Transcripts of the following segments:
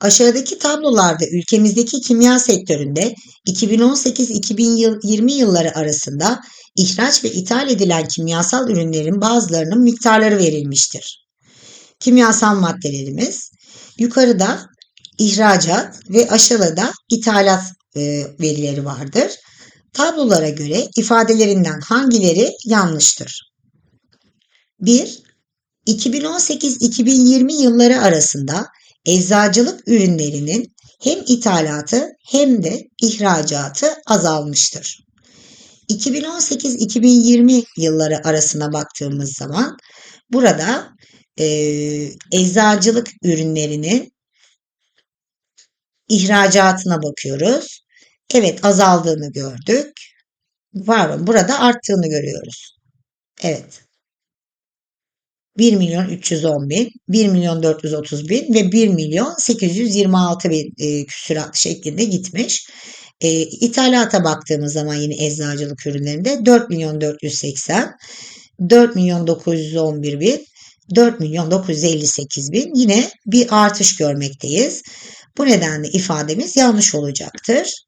Aşağıdaki tablolarda ülkemizdeki kimya sektöründe 2018-2020 yılları arasında ihraç ve ithal edilen kimyasal ürünlerin bazılarının miktarları verilmiştir. Kimyasal maddelerimiz yukarıda ihracat ve aşağıda ithalat e, verileri vardır. Tablolara göre ifadelerinden hangileri yanlıştır? 1. 2018-2020 yılları arasında eczacılık ürünlerinin hem ithalatı hem de ihracatı azalmıştır. 2018-2020 yılları arasına baktığımız zaman burada e, eczacılık ürünlerinin ihracatına bakıyoruz. Evet azaldığını gördük. Pardon burada arttığını görüyoruz. Evet. 1 milyon 310 bin, 1 milyon 430 bin ve 1 milyon 826 bin e, şeklinde gitmiş. E, ithalata baktığımız zaman yine eczacılık ürünlerinde 4 milyon 480, 4 milyon 911 bin, 4 milyon 958 bin yine bir artış görmekteyiz. Bu nedenle ifademiz yanlış olacaktır.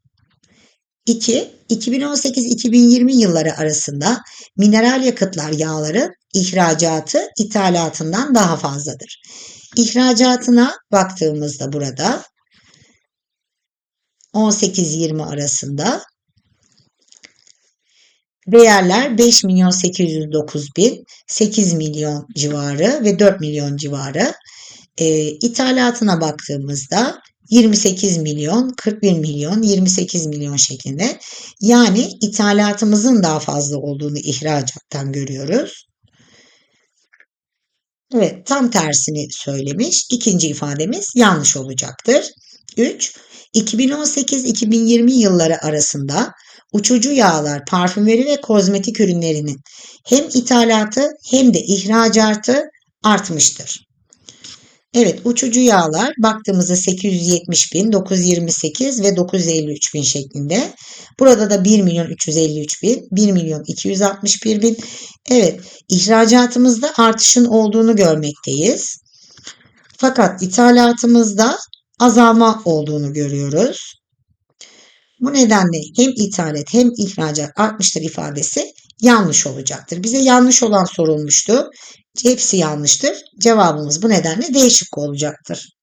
2. 2018-2020 yılları arasında mineral yakıtlar yağların ihracatı ithalatından daha fazladır. İhracatına baktığımızda burada 18-20 arasında değerler 5 milyon 809 bin, 8 milyon civarı ve 4 milyon civarı. E, ithalatına baktığımızda 28 milyon, 41 milyon, 28 milyon şeklinde. Yani ithalatımızın daha fazla olduğunu ihracattan görüyoruz. Evet, tam tersini söylemiş. İkinci ifademiz yanlış olacaktır. 3. 2018-2020 yılları arasında uçucu yağlar, parfümeri ve kozmetik ürünlerinin hem ithalatı hem de ihracatı artmıştır. Evet uçucu yağlar baktığımızda 870 bin, 928 ve 953 bin şeklinde. Burada da 1 milyon 353 bin, 1 milyon 261 bin. Evet ihracatımızda artışın olduğunu görmekteyiz. Fakat ithalatımızda azalma olduğunu görüyoruz. Bu nedenle hem ithalat hem ihracat artmıştır ifadesi yanlış olacaktır. Bize yanlış olan sorulmuştu. Hepsi yanlıştır. Cevabımız bu nedenle değişik olacaktır.